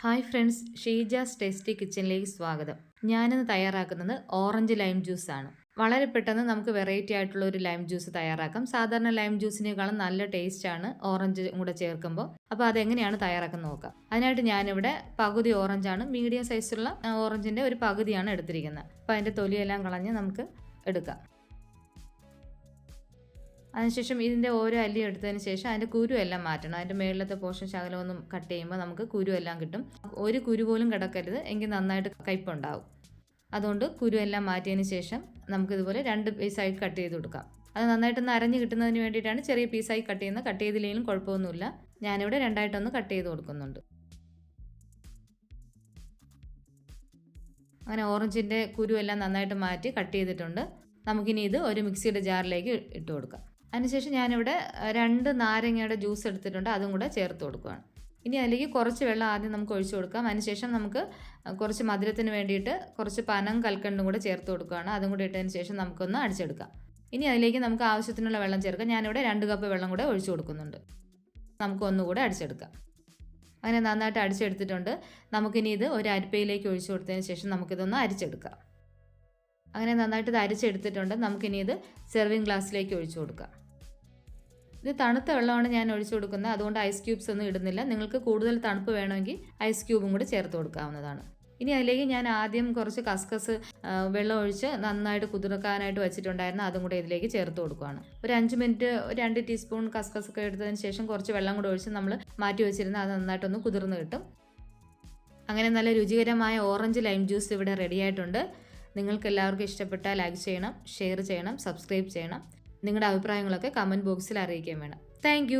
Hi friends Sheeja's tasty കിച്ചണിലേക്ക് സ്വാഗതം. ഞാനിന്ന് തയ്യാറാക്കുന്നത് ഓറഞ്ച് ലൈം ജ്യൂസ് ആണ് വളരെ പെട്ടെന്ന് നമുക്ക് വെറൈറ്റി ആയിട്ടുള്ള ഒരു ലൈം ജ്യൂസ് തയ്യാറാക്കാം. സാധാരണ ലൈം ജ്യൂസിനേക്കാളും നല്ല ടേസ്റ്റ് ആണ് ഓറഞ്ച് കൂടെ ചേർക്കുമ്പോൾ. അപ്പോൾ അതെങ്ങനെയാണ് തയ്യാറാക്കുന്നത് നോക്കാം. അതിനായിട്ട് ഞാനിവിടെ പകുതി ഓറഞ്ചാണ് മീഡിയം സൈസുള്ള ഓറഞ്ചിന്റെ ഒരു പകുതിയാണ് എടുത്തിരിക്കുന്നത്. അപ്പോൾ അതിന്റെ തൊലിയെല്ലാം കളഞ്ഞ് നമുക്ക് എടുക്കാം. അതിനുശേഷം ഇതിന്റെ ഓരോ അല്ലി എടുത്തതിന് ശേഷം അതിന്റെ കുരു എല്ലാം മാറ്റണം. അതിന്റെ മേളിലത്തെ പോഷൻ ശകലമൊന്നും കട്ട് ചെയ്യുമ്പോൾ നമുക്ക് കുരു എല്ലാം കിട്ടും. ഒരു കുരു പോലും കിടക്കരുത്. എങ്കിൽ നന്നായിട്ട് കയ്പുണ്ടാവും. അതുകൊണ്ട് കുരു എല്ലാം മാറ്റിയതിന് ശേഷം നമുക്കിതുപോലെ രണ്ട് പീസായി കട്ട് ചെയ്ത് കൊടുക്കാം. അത് നന്നായിട്ടൊന്ന് അരഞ്ഞ് കിട്ടുന്നതിന് വേണ്ടിയിട്ടാണ് ചെറിയ പീസായി കട്ട് ചെയ്യുന്നത്. കട്ട് ചെയ്തില്ലെങ്കിലും കുഴപ്പമൊന്നുമില്ല. ഞാനിവിടെ രണ്ടായിട്ടൊന്ന് കട്ട് ചെയ്ത് കൊടുക്കുന്നുണ്ട്. അങ്ങനെ ഓറഞ്ചിന്റെ കുരു എല്ലാം നന്നായിട്ട് മാറ്റി കട്ട് ചെയ്തിട്ടുണ്ട്. നമുക്കിനി ഇത് ഒരു മിക്സിയുടെ ജാറിലേക്ക് ഇട്ട് കൊടുക്കാം. അതിനുശേഷം ഞാനിവിടെ രണ്ട് നാരങ്ങയുടെ ജ്യൂസ് എടുത്തിട്ടുണ്ട് അതും കൂടെ ചേർത്ത് കൊടുക്കുകയാണ് ഇനി അതിലേക്ക് കുറച്ച് വെള്ളം ആദ്യം നമുക്ക് ഒഴിച്ചു കൊടുക്കാം. അതിനുശേഷം നമുക്ക് കുറച്ച് മധുരത്തിന് വേണ്ടിയിട്ട് കുറച്ച് പനം കൽക്കണ്ടും കൂടെ ചേർത്ത് കൊടുക്കുകയാണ് അതും കൂടി ഇട്ടതിന് ശേഷം നമുക്കൊന്ന് അടിച്ചെടുക്കാം. ഇനി അതിലേക്ക് നമുക്ക് ആവശ്യത്തിനുള്ള വെള്ളം ചേർക്കാം. ഞാനിവിടെ രണ്ട് കപ്പ് വെള്ളം കൂടെ ഒഴിച്ചു കൊടുക്കുന്നുണ്ട്. നമുക്ക് ഒന്നുകൂടെ അടിച്ചെടുക്കാം. അങ്ങനെ നന്നായിട്ട് അടിച്ചെടുത്തിട്ടുണ്ട്. നമുക്കിനി ഇത് ഒരു അരിപ്പയിലേക്ക് ഒഴിച്ചു കൊടുത്തതിന് ശേഷം നമുക്കിതൊന്ന് അരിച്ചെടുക്കാം. അങ്ങനെ നന്നായിട്ട് ഇത് അരിച്ചെടുത്തിട്ടുണ്ട്. നമുക്കിനി ഇത് സെർവിങ് ഗ്ലാസ്സിലേക്ക് ഒഴിച്ചു കൊടുക്കാം. ഇത് തണുത്ത വെള്ളമാണ് ഞാൻ ഒഴിച്ചു കൊടുക്കുന്നത്. അതുകൊണ്ട് ഐസ് ക്യൂബ്സ് ഒന്നും ഇടുന്നില്ല. നിങ്ങൾക്ക് കൂടുതൽ തണുപ്പ് വേണമെങ്കിൽ ഐസ് ക്യൂബും കൂടി ചേർത്ത് കൊടുക്കാവുന്നതാണ്. ഇനി അതിലേക്ക് ഞാൻ ആദ്യം കുറച്ച് കസ്കസ് വെള്ളം ഒഴിച്ച് നന്നായിട്ട് കുതിർക്കാനായിട്ട് വെച്ചിട്ടുണ്ടായിരുന്നു. അതും കൂടെ ഇതിലേക്ക് ചേർത്ത് കൊടുക്കുകയാണ് ഒരു അഞ്ച് മിനിറ്റ് രണ്ട് ടീസ്പൂൺ കസ്കസ് ഒക്കെ എടുത്തതിന് ശേഷം കുറച്ച് വെള്ളം കൂടെ ഒഴിച്ച് നമ്മൾ മാറ്റി വെച്ചിരുന്ന അത് നന്നായിട്ടൊന്ന് കുതിർന്ന് കിട്ടും. അങ്ങനെ നല്ല രുചികരമായ ഓറഞ്ച് ലൈം ജ്യൂസ് ഇവിടെ റെഡി ആയിട്ടുണ്ട്. നിങ്ങൾക്ക് എല്ലാവർക്കും ഇഷ്ടപ്പെട്ടാൽ ലൈക്ക് ചെയ്യണം ഷെയർ ചെയ്യണം സബ്സ്ക്രൈബ് ചെയ്യണം. നിങ്ങളുടെ അഭിപ്രായങ്ങളൊക്കെ കമന്റ് ബോക്സിൽ അറിയിക്കാൻ വേണം. താങ്ക്